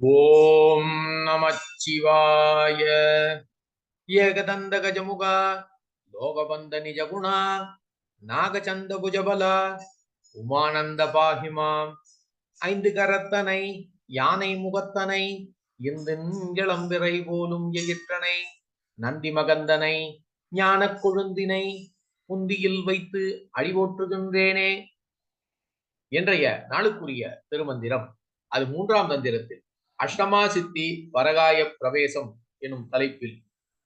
ஓம் நமச்சிவாய. ஏகதந்த கஜமுக லோகபந்த நிஜகுணா நாகச்சந்த புஜபல உமானந்த பாகிமாம் ஐந்து கரத்தனை யானை முகத்தனை இந்து இளம்பிறை போலும் எயிற்றனை நந்தி மகந்தனை ஞானக் கொழுந்தினை புந்தியில் வைத்து அழிவோற்றுகின்றேனே என்றைய நாளுக்குரிய திருமந்திரம். அது மூன்றாம் தந்திரத்தில் அஷ்டமா சித்தி வரகாய பிரவேசம் எனும் தலைப்பில்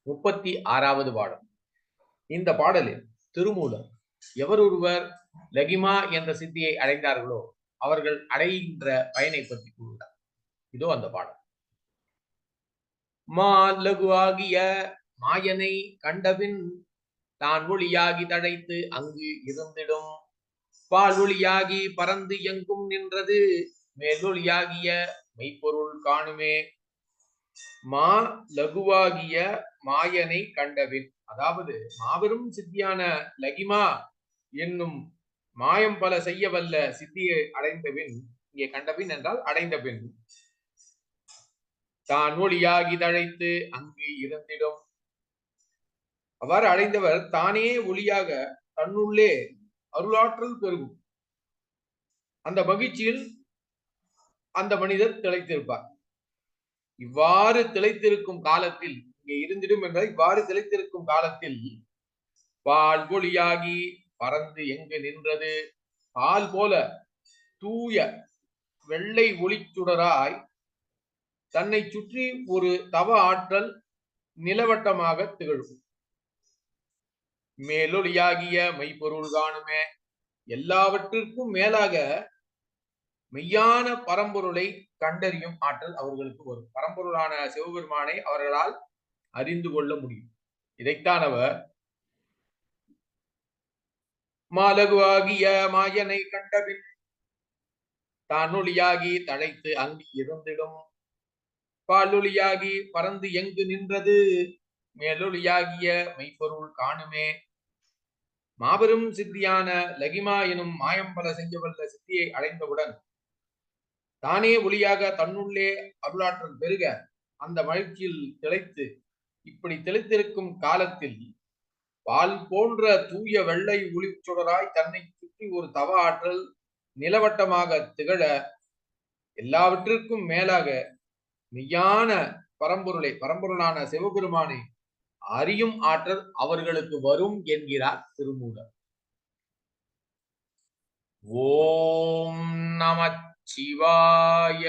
முப்பத்தி ஆறாவது பாடம். இந்த பாடலில் திருமூலர் எவரொருவர் லகிமா என்ற சித்தியை அடைந்தார்களோ அவர்கள் அடைகின்ற பயனை பற்றி கூறுகிறார். இதோ அந்த பாடம் மா லகு ஆகிய மாயனை கண்டபின் தான் ஒளியாகி தழைத்து அங்கு இருந்திடும். பால் ஒளியாகி பறந்து எங்கும் நின்றது. மேலொளியாகிய மெய்ப்பொருள் காணுமே. மா லகுவாகிய மாயனை கண்டவின் அதாவது மாபெரும் சித்தியான லகிமா என்னும் மாயம் பல செய்ய வல்ல சித்தியை அடைந்தபின் இங்கே கண்டபின் என்றால் அடைந்தபின். தான் ஒளியாகி தழைத்து அங்கு இருந்திடும். அவ்வாறு அடைந்தவர் தானே ஒளியாக தன்னுள்ளே அருளாற்றல் பெருகும். அந்த மகிழ்ச்சியில் அந்த மனிதர் திளைத்திருப்பார். இவ்வாறு திளைத்திருக்கும் காலத்தில் இங்கே இருந்திடும் என்றால் இவ்வாறு திளைத்திருக்கும் காலத்தில் பால் ஒளியாகி பறந்து எங்கு நின்றது? பால் போல தூய வெள்ளை ஒளிச்சுடராய் தன்னை சுற்றி ஒரு தவ ஆற்றல் நிலவட்டமாக திகழும். மேலொளியாகிய மெய்ப்பொருள் காணுமே. எல்லாவற்றிற்கும் மேலாக மெய்யான பரம்பொருளை கண்டறியும் ஆற்றல் அவர்களுக்கு வரும். பரம்பொருளான சிவபெருமானை அவர்களால் அறிந்து கொள்ள முடியும். இதைத்தான் அவர் மாலகுவாகிய மாயனை கண்டபின் தானொலியாகி தழைத்து அங்கி இருந்திடும். பாலொலியாகி பறந்து எங்கு நின்றது? மேலொளியாகிய மெய்ப்பொருள் காணுமே. மாபெரும் சித்தியான லகிமா எனும் மாயம்பல செய்யவல்ல சித்தியை அடைந்தவுடன் தானே ஒளியாக தன்னுள்ளே அருளாற்றல் பெருக அந்த மகிழ்ச்சியில் திளைத்து இப்படி திளைத்திருக்கும் காலத்தில் பால் போன்ற தூய வெள்ளை ஒளிச்சுடராய் தன்னை சுற்றி ஒரு தவ ஆற்றல் நிலவட்டமாக திகழ எல்லாவற்றிற்கும் மேலாக மெய்யான பரம்பொருளை பரம்பொருளான சிவபெருமானை அறியும் ஆற்றல் அவர்களுக்கு வரும் என்கிறார் திருமூலர். ஓம் நம शिवाय